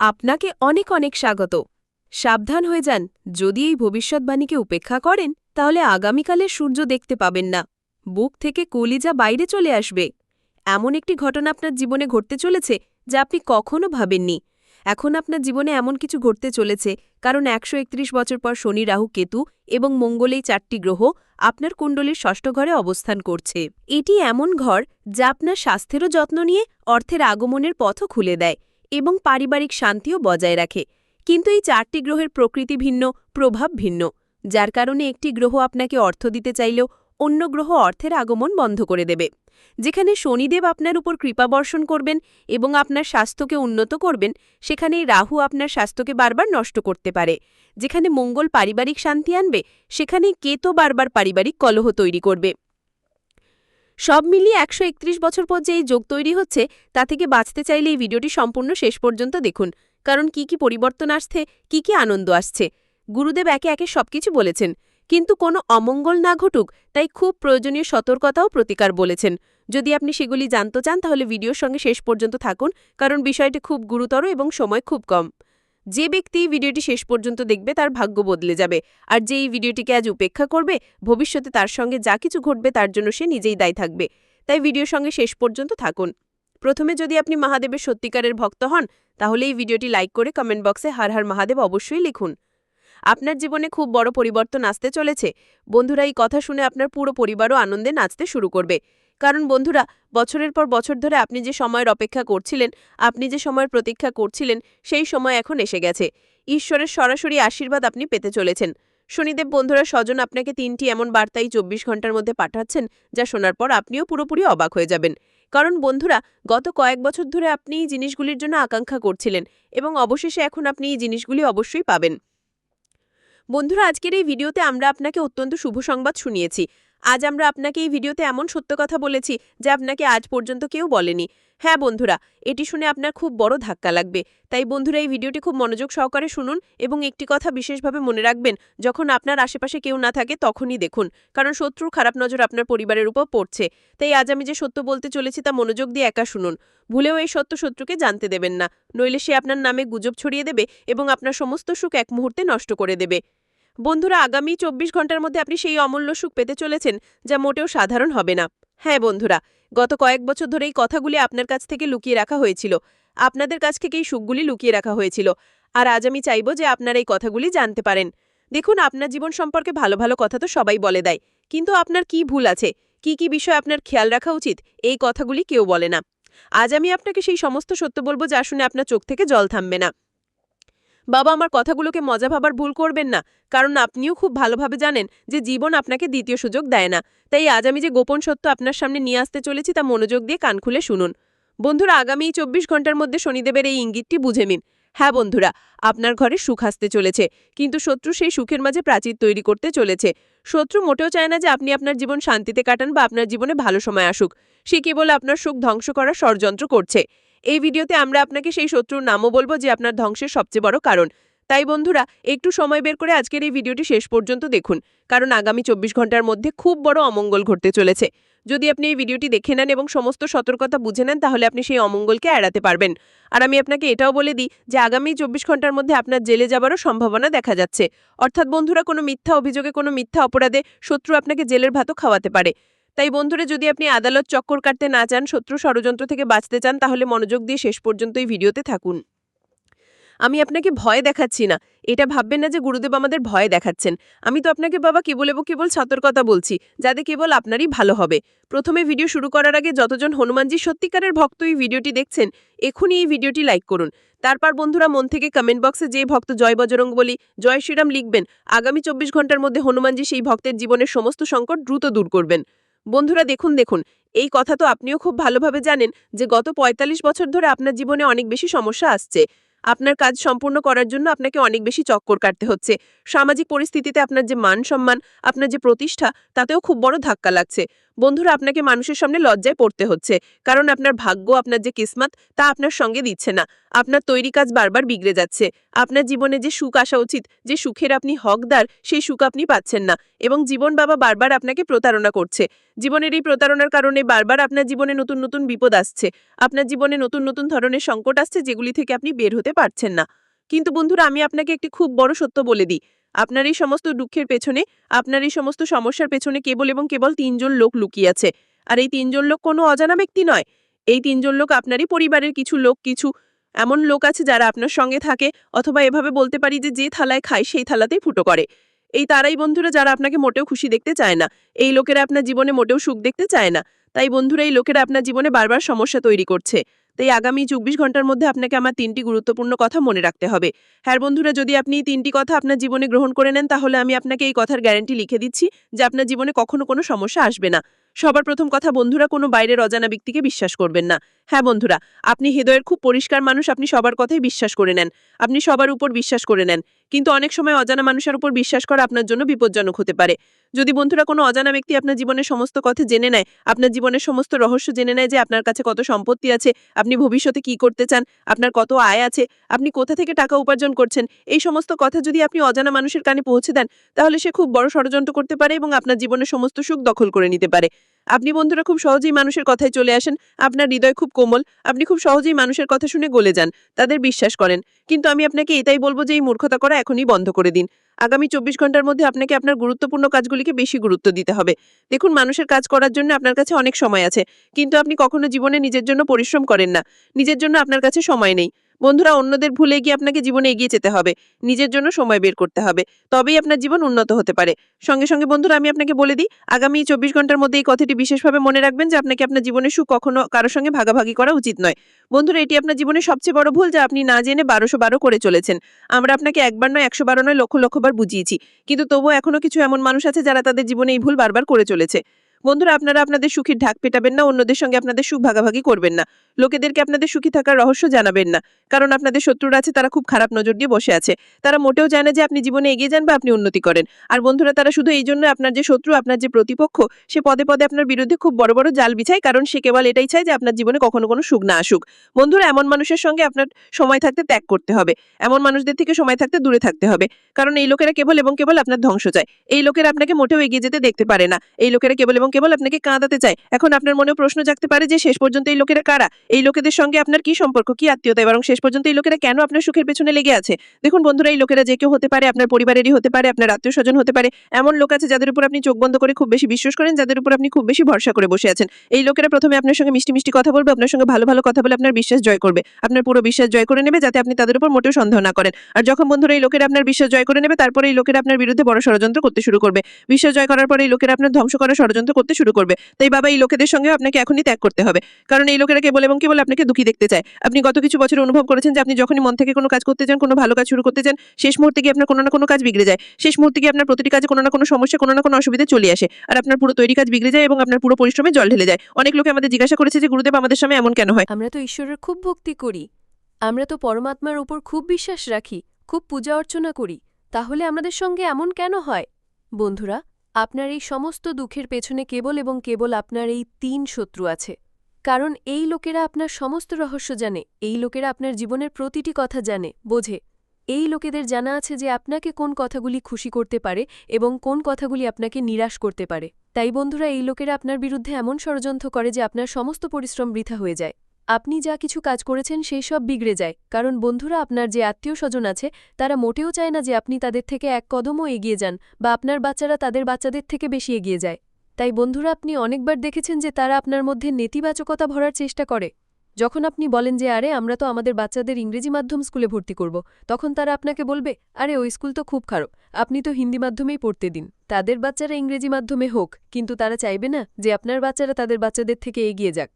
আপনাকে অনেক অনেক স্বাগত। সাবধান হয়ে যান, যদি এই ভবিষ্যৎবাণীকে উপেক্ষা করেন, তাহলে আগামীকালের সূর্য দেখতে পাবেন না। বুক থেকে কলিজা বাইরে চলে আসবে। এমন একটি ঘটনা আপনার জীবনে ঘটতে চলেছে, যা আপনি কখনো ভাবেননি। এখন আপনার জীবনে এমন কিছু ঘটতে চলেছে, কারণ একশো একত্রিশ বছর পর শনি, রাহু, কেতু এবং মঙ্গলেই চারটি গ্রহ আপনার কুণ্ডলীর ষষ্ঠ ঘরে অবস্থান করছে। এটি এমন ঘর যা আপনার স্বাস্থ্যেরও যত্ন নিয়ে অর্থের আগমনের পথও খুলে দেয়। এবং পারিবারিক শান্তিও বজায় রাখে। কিন্তু এই চারটি গ্রহের প্রকৃতি ভিন্ন, প্রভাব ভিন্ন। যার কারণে একটি গ্রহ আপনাকে অর্থ দিতে চাইলেও অন্য গ্রহ অর্থের আগমন বন্ধ করে দেবে। যেখানে শনিদেব আপনার উপর কৃপা বর্ষণ করবেন এবং আপনার স্বাস্থ্যকে উন্নত করবেন, সেখানেই রাহু আপনার স্বাস্থ্যকে বারবার নষ্ট করতে পারে। যেখানে মঙ্গল পারিবারিক শান্তি আনবে, সেখানেই কেতো বারবার পারিবারিক কলহ তৈরি করবে। সব মিলিয়ে একশো একত্রিশ বছর পর যে এই যোগ তৈরি হচ্ছে, তা থেকে বাঁচতে চাইলে এই ভিডিওটি সম্পূর্ণ শেষ পর্যন্ত দেখুন। কারণ কি কি পরিবর্তন আসছে, কি কি আনন্দ আসছে, গুরুদেব একে একে সবকিছু বলেছেন। কিন্তু কোনো অমঙ্গল না ঘটুক, তাই খুব প্রয়োজনীয় সতর্কতাও প্রতিকার বলেছেন। যদি আপনি সেগুলি জানতে চান, তাহলে ভিডিওর সঙ্গে শেষ পর্যন্ত থাকুন, কারণ বিষয়টি খুব গুরুতর এবং সময় খুব কম। যে ব্যক্তি ভিডিওটি শেষ পর্যন্ত দেখবে তার ভাগ্য বদলে যাবে। আর যে এই ভিডিওটিকে আজ উপেক্ষা করবে, ভবিষ্যতে তার সঙ্গে যা কিছু ঘটবে তার জন্য সে নিজেই দায়ী থাকবে। তাই ভিডিওর সঙ্গে শেষ পর্যন্ত থাকুন। প্রথমে যদি আপনি মহাদেবের সত্যিকারের ভক্ত হন, তাহলে এই ভিডিওটি লাইক করে কমেন্ট বক্সে হার হার মহাদেব অবশ্যই লিখুন। আপনার জীবনে খুব বড় পরিবর্তন আসতে চলেছে। বন্ধুরা, এই কথা শুনে আপনার পুরো পরিবারও আনন্দে নাচতে শুরু করবে। কারণ বন্ধুরা, বছরের পর বছর ধরে আপনি যে সময়ের অপেক্ষা করছিলেন, আপনি যে সময়ের প্রতীক্ষা করছিলেন, সেই সময় এখন এসে গেছে। ঈশ্বরের সরাসরি আশীর্বাদ আপনি পেতে চলেছেন। শনিদেব বন্ধুরা, স্বজন আপনাকে তিনটি এমন বার্তাই চব্বিশ ঘণ্টার মধ্যে পাঠাচ্ছেন, যা শোনার পর আপনিও পুরোপুরি অবাক হয়ে যাবেন। কারণ বন্ধুরা, গত কয়েক বছর ধরে আপনি এই জিনিসগুলির জন্য আকাঙ্ক্ষা করছিলেন এবং অবশেষে এখন আপনি এই জিনিসগুলি অবশ্যই পাবেন। বন্ধুরা, আজকের এই ভিডিওতে আমরা আপনাকে অত্যন্ত শুভ সংবাদ শুনিয়েছি। আজ আমরা আপনাকে এই ভিডিওতে এমন সত্য কথা বলেছি যা আপনাকে আজ পর্যন্ত কেউ বলেনি। হ্যাঁ বন্ধুরা, এটি শুনে আপনার খুব বড় ধাক্কা লাগবে। তাই বন্ধুরা, এই ভিডিওটি খুব মনোযোগ সহকারে শুনুন এবং একটি কথা বিশেষভাবে মনে রাখবেন, যখন আপনার আশেপাশে কেউ না থাকে তখনই দেখুন, কারণ শত্রুর খারাপ নজর আপনার পরিবারের উপর পড়ছে। তাই আজ আমি যে সত্য বলতে চলেছি তা মনোযোগ দিয়ে একা শুনুন। ভুলেও এই সত্য শত্রুকে জানতে দেবেন না, নইলে সে আপনার নামে গুজব ছড়িয়ে দেবে এবং আপনার সমস্ত সুখ এক মুহূর্তে নষ্ট করে দেবে। বন্ধুরা, আগামী চব্বিশ ঘণ্টার মধ্যে আপনি সেই অমূল্য সুখ পেতে চলেছেন, যা মোটেও সাধারণ হবে না। হ্যাঁ বন্ধুরা, গত কয়েক বছর ধরে এই কথাগুলি আপনার কাছ থেকে লুকিয়ে রাখা হয়েছিল। আপনাদের কাছ থেকে এই সুখগুলি লুকিয়ে রাখা হয়েছিল। আর আজ আমি চাইব যে আপনারা এই কথাগুলি জানতে পারেন। দেখুন, আপনার জীবন সম্পর্কে ভালো ভালো কথা তো সবাই বলে দেয়। কিন্তু আপনার কি ভুল আছে? কি কি বিষয় আপনার খেয়াল রাখা উচিত? এই কথাগুলি কেউ বলে না। আজ আমি আপনাকে সেই সমস্ত সত্য বলব যা শুনে আপনার চোখ থেকে জল থামবে না। বাবা আমার কথাগুলোকে মজা ভাবার ভুল করবেন না, কারণ আপনিও খুব ভালোভাবে জানেন যে জীবন আপনাকে দ্বিতীয় সুযোগ দেয় না। তাই আজ আমি যে গোপন সত্য আপনার সামনে নিয়ে আসতে চলেছি তা মনোযোগ দিয়ে কান খুলে শুনুন। বন্ধুরা, আগামী চব্বিশ ঘণ্টার মধ্যে শনিদেবের এই ইঙ্গিতটি বুঝে নিন। হ্যাঁ বন্ধুরা, আপনার ঘরে সুখ আসতে চলেছে, কিন্তু শত্রু সেই সুখের মাঝে প্রাচীর তৈরি করতে চলেছে। শত্রু মোটেও চায় না যে আপনি আপনার জীবন শান্তিতে কাটান বা আপনার জীবনে ভালো সময় আসুক। সে কেবল আপনার সুখ ধ্বংস করার ষড়যন্ত্র করছে। এই ভিডিওতে আমরা আপনাকে সেই শত্রুর নামও বলব যে আপনার ধ্বংসের সবচেয়ে বড় কারণ। তাই বন্ধুরা, একটু সময় বের করে আজকের এই ভিডিওটি শেষ পর্যন্ত দেখুন, কারণ আগামী চব্বিশ ঘণ্টার মধ্যে খুব বড় অমঙ্গল ঘটতে চলেছে। যদি আপনি এই ভিডিওটি দেখে নেন এবং সমস্ত সতর্কতা বুঝে নেন, তাহলে আপনি সেই অমঙ্গলকে এড়াতে পারবেন। আর আমি আপনাকে এটাও বলে দিই যে আগামী চব্বিশ ঘণ্টার মধ্যে আপনার জেলে যাবারও সম্ভাবনা দেখা যাচ্ছে। অর্থাৎ বন্ধুরা, কোনো মিথ্যা অভিযোগে, কোনো মিথ্যা অপরাধে শত্রু আপনাকে জেলের ভাতও খাওয়াতে পারে। তাই বন্ধুরা, যদি আপনি আদালত চক্কর কাটতে না চান, শত্রু ষড়যন্ত্র থেকে বাঁচতে চান, তাহলে মনোযোগ দিয়ে শেষ পর্যন্ত এই ভিডিওতে থাকুন। আমি আপনাকে ভয় দেখাচ্ছি না। এটা ভাববেন না যে গুরুদেব আমাদের ভয় দেখাচ্ছেন। আমি তো আপনাকে বাবা কেবল এবং কেবল সতর্কতা বলছি, যাতে কেবল আপনারই ভালো হবে। প্রথমে ভিডিও শুরু করার আগে যতজন হনুমানজি সত্যিকারের ভক্ত এই ভিডিওটি দেখছেন, এখনই এই ভিডিওটি লাইক করুন। তারপর বন্ধুরা, মন থেকে কমেন্ট বক্সে যে ভক্ত জয় বজরং বলি, জয় শ্রীরাম লিখবেন। আগামী চব্বিশ ঘণ্টার মধ্যে হনুমানজি সেই ভক্তের জীবনের সমস্ত সংকট দ্রুত দূর করবেন। বন্ধুরা দেখুন দেখুন। এই কথা তো আপনিও খুব ভালোভাবে জানেন যে গত ৪৫ বছর ধরে আপনার জীবনে অনেক বেশি সমস্যা আসছে। আপনার কাজ সম্পূর্ণ করার জন্য আপনাকে অনেক বেশি চক্কর কাটতে হচ্ছে। সামাজিক পরিস্থিতিতে আপনার যে মান সম্মান, আপনার যে প্রতিষ্ঠা, তাতেও খুব বড় ধাক্কা লাগছে। বন্ধুরা, আপনাকে মানুষের সামনে লজ্জায় পড়তে হচ্ছে। কারণ আপনার ভাগ্য, আপনার যে কিসমত, তা আপনার সঙ্গে দিচ্ছে না। আপনার তৈরি কাজ বারবার বিগড়ে যাচ্ছে। আপনার জীবনে যে সুখ আসা উচিত, যে সুখের আপনি হকদার, সেই সুখ আপনি পাচ্ছেন না। এবং জীবন বাবা বারবার আপনাকে প্রতারণা করছে। জীবনের এই প্রতারণার কারণে বারবার আপনার জীবনে নতুন নতুন বিপদ আসছে। আপনার জীবনে নতুন নতুন ধরনের সংকট আসছে যেগুলি থেকে আপনি বের হতে পারছেন না। কিন্তু বন্ধুরা, আমি আপনাকে একটি খুব বড় সত্য বলে দিই। আপনার এই সমস্ত দুঃখের পেছনে আপনার এই সমস্ত সমস্যার পেছনে কেবল এবং কেবল তিনজন লোক লুকিয়ে আছে। আর এই তিনজন লোক কোনো অজানা ব্যক্তি নয়। এই তিনজন লোক আপনারই পরিবারের কিছু লোক, কিছু এমন লোক আছে যারা আপনার সঙ্গে থাকে অথবা এভাবে বলতে পারি যে যে থালায় খায় সেই থালাতেই ফুটো করে। এই তারাই বন্ধুরা যারা আপনাকে মোটেও খুশি দেখতে চায় না। এই লোকেরা আপনার জীবনে মোটেও সুখ দেখতে চায় না। তাই বন্ধুরা, এই লোকেরা আপনার জীবনে বারবার সমস্যা তৈরি করছে। তাই আগামী চব্বিশ ঘণ্টার মধ্যে আপনাকে আমার তিনটি গুরুত্বপূর্ণ কথা মনে রাখতে হবে। হ্যাঁ বন্ধুরা, যদি আপনি তিনটি কথা আপনার জীবনে গ্রহণ করে নেন, তাহলে আমি আপনাকে এই কথার গ্যারান্টি লিখে দিচ্ছি যে আপনার জীবনে কখনো কোনো সমস্যা আসবে না। সবার প্রথম কথা, বন্ধুরা, কোনো বাইরের অজানা ব্যক্তিকে বিশ্বাস করবেন না। হ্যাঁ বন্ধুরা, আপনি হৃদয়ের খুব পরিষ্কার মানুষ, আপনি সবার কথাই বিশ্বাস করে নেন। আপনি সবার উপর বিশ্বাস করে নেন। কিন্তু অনেক সময় অজানা মানুষের উপর বিশ্বাস করা আপনার জন্য বিপজ্জনক হতে পারে। যদি বন্ধুরা কোনো অজানা ব্যক্তি আপনার জীবনের সমস্ত কথা জেনে নেয়, আপনার জীবনের সমস্ত রহস্য জেনে নেয় যে আপনার কাছে কত সম্পত্তি আছে, আপনি ভবিষ্যতে কি করতে চান, আপনার কত আয় আছে, আপনি কোথা থেকে টাকা উপার্জন করছেন, এই সমস্ত কথা যদি আপনি অজানা মানুষের কানে পৌঁছে দেন, তাহলে সে খুব বড় ষড়যন্ত্র করতে পারে এবং আপনার জীবনের সমস্ত সুখ দখল করে নিতে পারে। আপনি বন্ধুরা খুব সহজেই মানুষের কথায় চলে আসেন। আপনার হৃদয় খুব কোমল। আপনি খুব সহজেই মানুষের কথা শুনে গলে যান। তাদের বিশ্বাস করেন। কিন্তু আমি আপনাকে এটাই বলব যে, এই মূর্খতা করা এখনই বন্ধ করে দিন। আগামী চব্বিশ ঘণ্টার মধ্যে আপনাকে আপনার গুরুত্বপূর্ণ কাজগুলিকে বেশি গুরুত্ব দিতে হবে। দেখুন, মানুষের কাজ করার জন্য আপনার কাছে অনেক সময় আছে। কিন্তু আপনি কখনো জীবনে নিজের জন্য পরিশ্রম করেন না। নিজের জন্য আপনার কাছে সময় নেই। বন্ধুরা, অন্যদের ভুলে গিয়ে আপনাকে জীবনে এগিয়ে যেতে হবে। নিজের জন্য সময় বের করতে হবে। তবেই আপনার জীবন উন্নত হতে পারে। সঙ্গে সঙ্গে বন্ধুরা, আমি আপনাকে বলে দিই, আগামী চব্বিশ ঘণ্টার মধ্যে এই কথাটি বিশেষভাবে মনে রাখবেন যে, আপনাকে আপনার জীবনের সুখ কখনো কারোর সঙ্গে ভাগাভাগি করা উচিত নয়। বন্ধুরা, এটি আপনার জীবনের সবচেয়ে বড় ভুল যা আপনি না জেনে বারোশো বারো করে চলেছেন। আমরা আপনাকে একবার নয়, একশো বারো নয়, লক্ষ লক্ষবার বুঝিয়েছি। কিন্তু তবুও এখনও কিছু এমন মানুষ আছে যারা তাদের জীবনে এই ভুল বারবার করে চলেছে। বন্ধুরা, আপনারা আপনাদের সুখের ঢাক পেটাবেন না, অন্যদের সঙ্গে আপনাদের সুখ ভাগাভাগি করবেন না। লোকেদেরকে আপনাদের সুখী থাকার রহস্য জানাবেন না, কারণ আপনাদের শত্রুরা আছে, তারা খুব খারাপ নজর দিয়ে বসে আছে। তারা মোটেও জানে যে আপনি জীবনে এগিয়ে যান বা আপনি উন্নতি করেন। আর বন্ধুরা, তারা শুধু এই জন্য আপনার যে শত্রু, আপনার যে প্রতিপক্ষ, সে পদে পদে আপনার বিরুদ্ধে খুব বড় বড় জাল বিছায়, কারণ সে কেবল এটাই চায় যে আপনার জীবনে কখনো কোনো সুখ না আসুক। বন্ধুরা, এমন মানুষের সঙ্গে আপনার সময় থাকতে ত্যাগ করতে হবে। এমন মানুষদের থেকে সময় থাকতে দূরে থাকতে হবে। কারণ এই লোকেরা কেবল এবং কেবল আপনার ধ্বংস চায়। এই লোকেরা আপনাকে মোটেও এগিয়ে যেতে দেখতে পারে না। এই লোকেরা কেবল এবং কেবল আপনাকে কাঁদাতে চায়। এখন আপনার মনেও প্রশ্ন জাগতে পারে যে শেষ পর্যন্ত এই লোকেরা কারা? এই লোকেদের সঙ্গে আপনার কি সম্পর্ক, কি আত্মীয়তা এবং শেষ পর্যন্ত এই লোকেরা কেন আপনার সুখের পেছনে লেগে আছে? দেখুন বন্ধুরা, এই লোকেরা যে কেউ হতে পারে, আপনার পরিবারেরই হতে পারে, আপনার আত্মীয় স্বজন হতে পারে। এমন লোক আছে যাদের উপর আপনি চোখ বন্ধ করে খুব বেশি বিশ্বাস করেন, যাদের উপর আপনি খুব বেশি ভরসা করে বসে আছেন। এই লোকেরা প্রথমে আপনার সঙ্গে মিষ্টি মিষ্টি কথা বলবে, আপনার সঙ্গে ভালো ভালো কথা বলে আপনার বিশ্বাস জয় করবে। আপনার পুরো বিশ্বাস জয় করে নেবে যাতে আপনি তাদের উপর মোটেও সন্দেহ না করেন। আর যখন বন্ধুরা এই লোকেরা আপনার বিশ্বাস জয় করে নেবে, তারপরে এই লোকেরা আপনার বিরুদ্ধে বড় ষড়যন্ত্র করতে শুরু করবে। বিশ্বাস জয় করার পরে এই লোকেরা আপনার ধ্বংস করার ষড়যন্ত্র করতে শুরু করবে। তাই বাবা এই লোকেদের সঙ্গে আপনাকে এখনই ত্যাগ করতে হবে। কারণ এই লোকেরা কেবল এবং কেবল আপনাকে দুঃখী দেখতে চায়। আপনি গত কিছু বছর অনুভব করেছেন যে আপনি যখনই মন থেকে কোনো কাজ করতে চান কোনো ভালো কাজ শুরু করতে চান শেষ মুহূর্তে গিয়ে আপনার কোনো না কোনো কাজ বিগড়ে যায়। শেষ মুহূর্তে গিয়ে আপনার প্রতিটি কাজে কোনো না কোনো সমস্যা, কোনো না কোনো অসুবিধা চলে আসে। আর আপনার পুরো তৈরি কাজ বিগড়ে যায় এবং আপনার পুরো পরিশ্রমে জল ঢেলে যায়। অনেক লোকে আমাদের জিজ্ঞাসা করেছে যে, গুরুদেব, আমাদের সামনে এমন কেন হয়? আমরা তো ঈশ্বরের খুব ভক্তি করি। আমরা তো পরমাত্মার উপর খুব বিশ্বাস রাখি, খুব পূজা অর্চনা করি। তাহলে আমাদের সঙ্গে এমন কেন হয়? বন্ধুরা আপনার এই সমস্ত দুঃখের পেছনে কেবল এবং কেবল আপনার এই তিন শত্রু আছে। কারণ এই লোকেরা আপনার সমস্ত রহস্য জানে, এই লোকেরা আপনার জীবনের প্রতিটি কথা জানে, বোঝে। এই লোকেদের জানা আছে যে আপনাকে কোন কথাগুলি খুশি করতে পারে এবং কোন কথাগুলি আপনাকে নিরাশ করতে পারে। তাই বন্ধুরা, এই লোকেরা আপনার বিরুদ্ধে এমন ষড়যন্ত্র করে যে আপনার সমস্ত পরিশ্রম বৃথা হয়ে যায়। আপনি যা কিছু কাজ করেছেন সেই সব বিগড়ে যায়, কারণ বন্ধুরা আপনার যে আত্মীয় স্বজন আছে, তারা মোটেও চায় না যে আপনি তাদের থেকে এক কদমও এগিয়ে যান বা আপনার বাচ্চারা তাদের বাচ্চাদের থেকে বেশি এগিয়ে যায়। তাই বন্ধুরা, আপনি অনেকবার দেখেছেন যে তারা আপনার মধ্যে নেতিবাচকতা ভরার চেষ্টা করে। যখন আপনি বলেন যে, আরে, আমরা তো আমাদের বাচ্চাদের ইংরেজি মাধ্যম স্কুলে ভর্তি করব, তখন তারা আপনাকে বলবে, আরে, ওই স্কুল তো খুব খারাপ, আপনি তো হিন্দি মাধ্যমেই পড়তে দিন। তাদের বাচ্চারা ইংরেজি মাধ্যমে হোক, কিন্তু তারা চাইবে না যে আপনার বাচ্চারা তাদের বাচ্চাদের থেকে এগিয়ে যাক।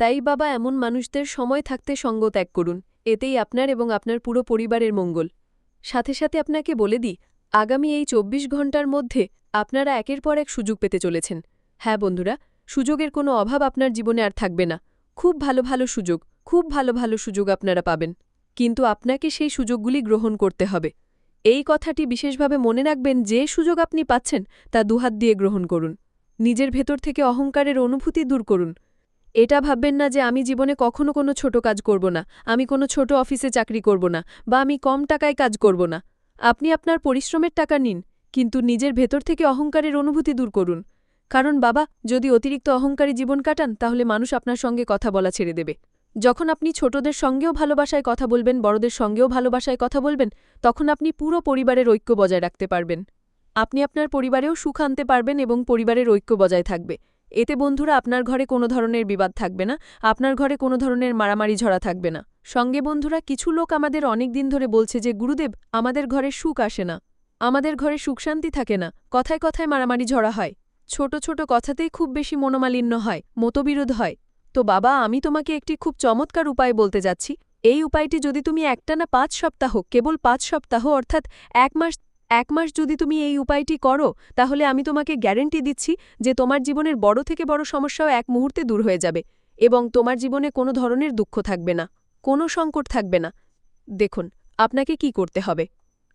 তাই বাবা এমন মানুষদের সময় থাকতে সঙ্গ ত্যাগ করুন, এতেই আপনার এবং আপনার পুরো পরিবারের মঙ্গল। সাথে সাথে আপনাকে বলে দিই, আগামী এই চব্বিশ ঘণ্টার মধ্যে আপনারা একের পর এক সুযোগ পেতে চলেছেন। হ্যাঁ বন্ধুরা, সুযোগের কোনো অভাব আপনার জীবনে আর থাকবে না। খুব ভালো ভালো সুযোগ, খুব ভালো ভালো সুযোগ আপনারা পাবেন। কিন্তু আপনাকে সেই সুযোগগুলি গ্রহণ করতে হবে। এই কথাটি বিশেষভাবে মনে রাখবেন, যে সুযোগ আপনি পাচ্ছেন তা দুহাত দিয়ে গ্রহণ করুন। নিজের ভেতর থেকে অহংকারের অনুভূতি দূর করুন। এটা ভাববেন না যে আমি জীবনে কখনো কোনো ছোট কাজ করব না, আমি কোনো ছোট অফিসে চাকরি করব না বা আমি কম টাকায় কাজ করব না। আপনি আপনার পরিশ্রমের টাকা নিন, কিন্তু নিজের ভেতর থেকে অহংকারের অনুভূতি দূর করুন। কারণ বাবা, যদি অতিরিক্ত অহংকারী জীবন কাটান, তাহলে মানুষ আপনার সঙ্গে কথা বলা ছেড়ে দেবে। যখন আপনি ছোটদের সঙ্গেও ভালোবাসায় কথা বলবেন, বড়দের সঙ্গেও ভালোবাসায় কথা বলবেন, তখন আপনি পুরো পরিবারের ঐক্য বজায় রাখতে পারবেন। আপনি আপনার পরিবারেও সুখ আনতে পারবেন এবং পরিবারের ঐক্য বজায় থাকবে। এতে বন্ধুরা আপনার ঘরে কোনো ধরনের বিবাদ থাকবে না, আপনার ঘরে কোনো ধরনের মারামারি ঝরা থাকবে না। সঙ্গে বন্ধুরা, কিছু লোক আমাদের অনেক দিন ধরে বলছে যে, গুরুদেব, আমাদের ঘরে সুখ আসে না, আমাদের ঘরে সুখ শান্তি থাকে না, কথায় কথায় মারামারি ঝরা হয়, ছোট ছোট কথাতেই খুব বেশি মনোমালিন্য হয়, মতবিরোধ হয়। তো বাবা, আমি তোমাকে একটি খুব চমৎকার উপায় বলতে যাচ্ছি। এই উপায়টি যদি তুমি একটানা পাঁচ সপ্তাহ, কেবল পাঁচ সপ্তাহ, অর্থাৎ এক মাস এক মাস যদি তুমি এই উপায়টি করো, তাহলে আমি তোমাকে গ্যারেন্টি দিচ্ছি যে তোমার জীবনের বড় থেকে বড় সমস্যাও এক মুহূর্তে দূর হয়ে যাবে এবং তোমার জীবনে কোনো ধরনের দুঃখ থাকবে না, কোনো সংকট থাকবে না। দেখুন, আপনাকে কি করতে হবে?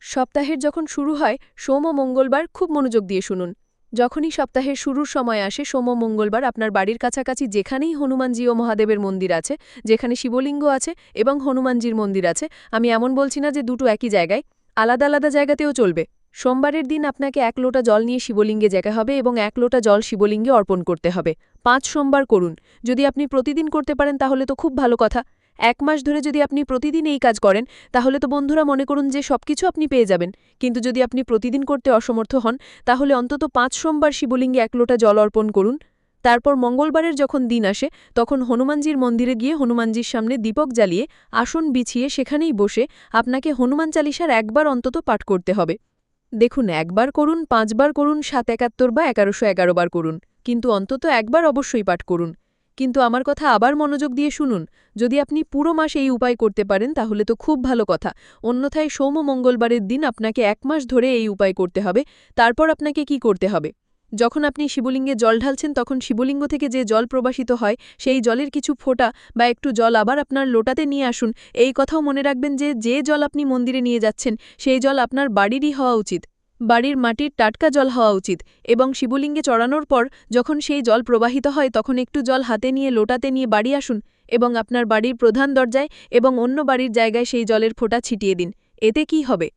সপ্তাহের যখন শুরু হয়, সোম ও মঙ্গলবার খুব মনোযোগ দিয়ে শুনুন। যখনই সপ্তাহের শুরুর সময় আসে, সোম মঙ্গলবার আপনার বাড়ির কাছাকাছি যেখানেই হনুমানজি ও মহাদেবের মন্দির আছে, যেখানে শিবলিঙ্গ আছে এবং হনুমানজির মন্দির আছে, আমি এমন বলছি না যে দুটো একই জায়গায় আলাদা আলাদা জায়গাতেও চলবে। সোমবারের দিন আপনাকে এক লোটা জল নিয়ে শিবলিঙ্গে যেতে হবে এবং এক লোটা জল শিবলিঙ্গে অর্পণ করতে হবে। পাঁচ সোমবার করুন। যদি আপনি প্রতিদিন করতে পারেন তাহলে তো খুব ভালো কথা। এক মাস ধরে যদি আপনি প্রতিদিন এই কাজ করেন, তাহলে তো বন্ধুরা মনে করুন যে সবকিছু আপনি পেয়ে যাবেন। কিন্তু যদি আপনি প্রতিদিন করতে অসমর্থ হন, তাহলে অন্তত পাঁচ সোমবার শিবলিঙ্গে এক লোটা জল অর্পণ করুন। তারপর মঙ্গলবারের যখন দিন আসে, তখন হনুমানজির মন্দিরে গিয়ে হনুমানজির সামনে দীপক জ্বালিয়ে আসন বিছিয়ে সেখানেই বসে আপনাকে হনুমান চালিসার একবার অন্তত পাঠ করতে হবে। দেখুন, একবার করুন, পাঁচবার করুন, সাত একাত্তর বা এগারোশো এগারো বার করুন, কিন্তু অন্তত একবার অবশ্যই পাঠ করুন। কিন্তু আমার কথা আবার মনোযোগ দিয়ে শুনুন। যদি আপনি পুরো মাস এই উপায় করতে পারেন, তাহলে তো খুব ভালো কথা। অন্যথায় সোম মঙ্গলবারের দিন আপনাকে এক মাস ধরে এই উপায় করতে হবে। তারপর আপনাকে কি করতে হবে? যখন আপনি শিবলিঙ্গে জল ঢালছেন, তখন শিবলিঙ্গ থেকে যে জল প্রবাহিত হয়, সেই জলের কিছু ফোঁটা বা একটু জল আবার আপনার লোটাতে নিয়ে আসুন। এই কথাও মনে রাখবেন যে যে জল আপনি মন্দিরে নিয়ে যাচ্ছেন, সেই জল আপনার বাড়িরই হওয়া উচিত। বাড়ির মাটির টাটকা জল হওয়া উচিত এবং শিবলিঙ্গে চড়ানোর পর যখন সেই জল প্রবাহিত হয়, তখন একটু জল হাতে নিয়ে, লোটাতে নিয়ে বাড়ি আসুন এবং আপনার বাড়ির প্রধান দরজায় এবং অন্য বাড়ির জায়গায় সেই জলের ফোঁটা ছিটিয়ে দিন। এতে কি হবে?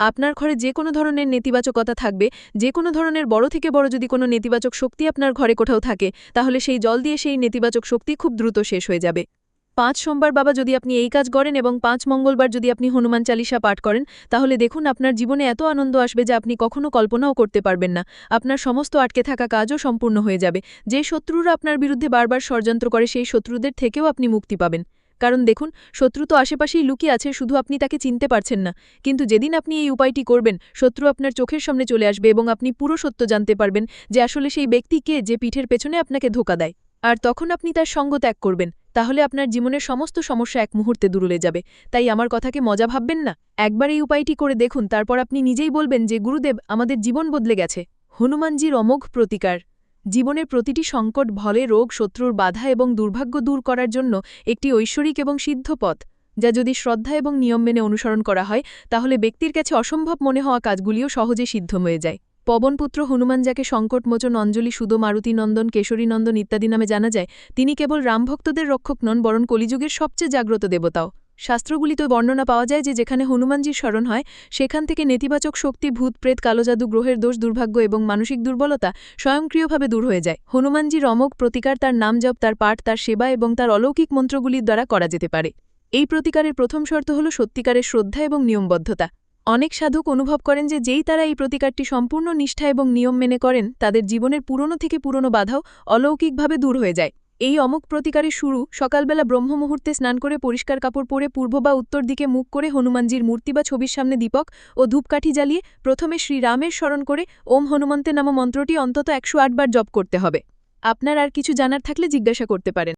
আপনার ঘরে যে কোনো ধরনের নেতিবাচকতা থাকবে, যে কোনো ধরনের বড় থেকে বড় যদি কোনো নেতিবাচক শক্তি আপনার ঘরে কোথাও থাকে, তাহলে সেই জল দিয়ে সেই নেতিবাচক শক্তি খুব দ্রুত শেষ হয়ে যাবে। পাঁচ সোমবার বাবা যদি আপনি এই কাজ করেন এবং পাঁচ মঙ্গলবার যদি আপনি হনুমান চালিসা পাঠ করেন, তাহলে দেখুন আপনার জীবনে এত আনন্দ আসবে যে আপনি কখনো কল্পনাও করতে পারবেন না। আপনার সমস্ত আটকে থাকা কাজও সম্পূর্ণ হয়ে যাবে। যে শত্রুরা আপনার বিরুদ্ধে বারবার ষড়যন্ত্র করে, সেই শত্রুদের থেকেও আপনি মুক্তি পাবেন। কারণ দেখুন, শত্রু তো আশেপাশেই লুকিয়ে আছে, শুধু আপনি তাকে চিনতে পারছেন না। কিন্তু যেদিন আপনি এই উপায়টি করবেন, শত্রু আপনার চোখের সামনে চলে আসবে এবং আপনি পুরো সত্য জানতে পারবেন যে আসলে সেই ব্যক্তি কে যে পিঠের পেছনে আপনাকে ধোকা দেয়। আর তখন আপনি তার সঙ্গ ত্যাগ করবেন, তাহলে আপনার জীবনের সমস্ত সমস্যা এক মুহূর্তে দূরলে যাবে। তাই আমার কথাকে মজা ভাববেন না। একবার এই উপায়টি করে দেখুন, তারপর আপনি নিজেই বলবেন যে, গুরুদেব, আমাদের জীবন বদলে গেছে। হনুমানজির অমোঘ প্রতিকার। জীবনের প্রতিটি সংকট ভলে রোগ শত্রুর বাধা এবং দুর্ভাগ্য দূর করার জন্য একটি ঐশ্বরিক এবং সিদ্ধ পথ, যা যদি শ্রদ্ধা এবং নিয়ম মেনে অনুসরণ করা হয়, তাহলে ব্যক্তির কাছে অসম্ভব মনে হওয়া কাজগুলিও সহজে সিদ্ধ হয়ে যায়। পবনপুত্র হনুমান যাকে সংকটমোচন অঞ্জলি সুদো মারুতিনন্দন কেশরীনন্দন ইত্যাদি নামে জানা যায়, তিনি কেবল রামভক্তদের রক্ষক নন, বরং কলিযুগের সবচেয়ে জাগ্রত দেবতাও। শাস্ত্রগুলিতে বর্ণনা পাওয়া যায় যে যেখানে হনুমানজির স্মরণ হয়, সেখান থেকে নেতিবাচক শক্তি, ভূত, প্রেত কালোজাদু গ্রহের দোষ, দুর্ভাগ্য এবং মানসিক দুর্বলতা স্বয়ংক্রিয়ভাবে দূর হয়ে যায়। হনুমানজির অমোঘ প্রতিকার তার নাম জপ, তার পাঠ, তার সেবা এবং তার অলৌকিক মন্ত্রগুলির দ্বারা করা যেতে পারে। এই প্রতিকারের প্রথম শর্ত হল সত্যিকারের শ্রদ্ধা এবং নিয়মবদ্ধতা। অনেক সাধক অনুভব করেন যে যেই তারা এই প্রতিকারটি সম্পূর্ণ নিষ্ঠা এবং নিয়ম মেনে করেন, তাদের জীবনের পুরনো থেকে পুরনো বাধাও অলৌকিকভাবে দূর হয়ে যায়। এই অমুক প্রতিকারে শুরু, সকালবেলা ব্রহ্ম মুহূর্তে স্নান করে পরিষ্কার কাপড় পরে পূর্ব বা উত্তর দিকে মুখ করে হনুমানজির মূর্তি বা ছবির সামনে দীপক ও ধূপকাঠি জ্বালিয়ে প্রথমে শ্রীরামের স্মরণ করে ওম হনুমন্তে নাম মন্ত্রটি অন্তত একশো বার জপ করতে হবে। আপনার আর কিছু জানার থাকলে জিজ্ঞাসা করতে পারেন।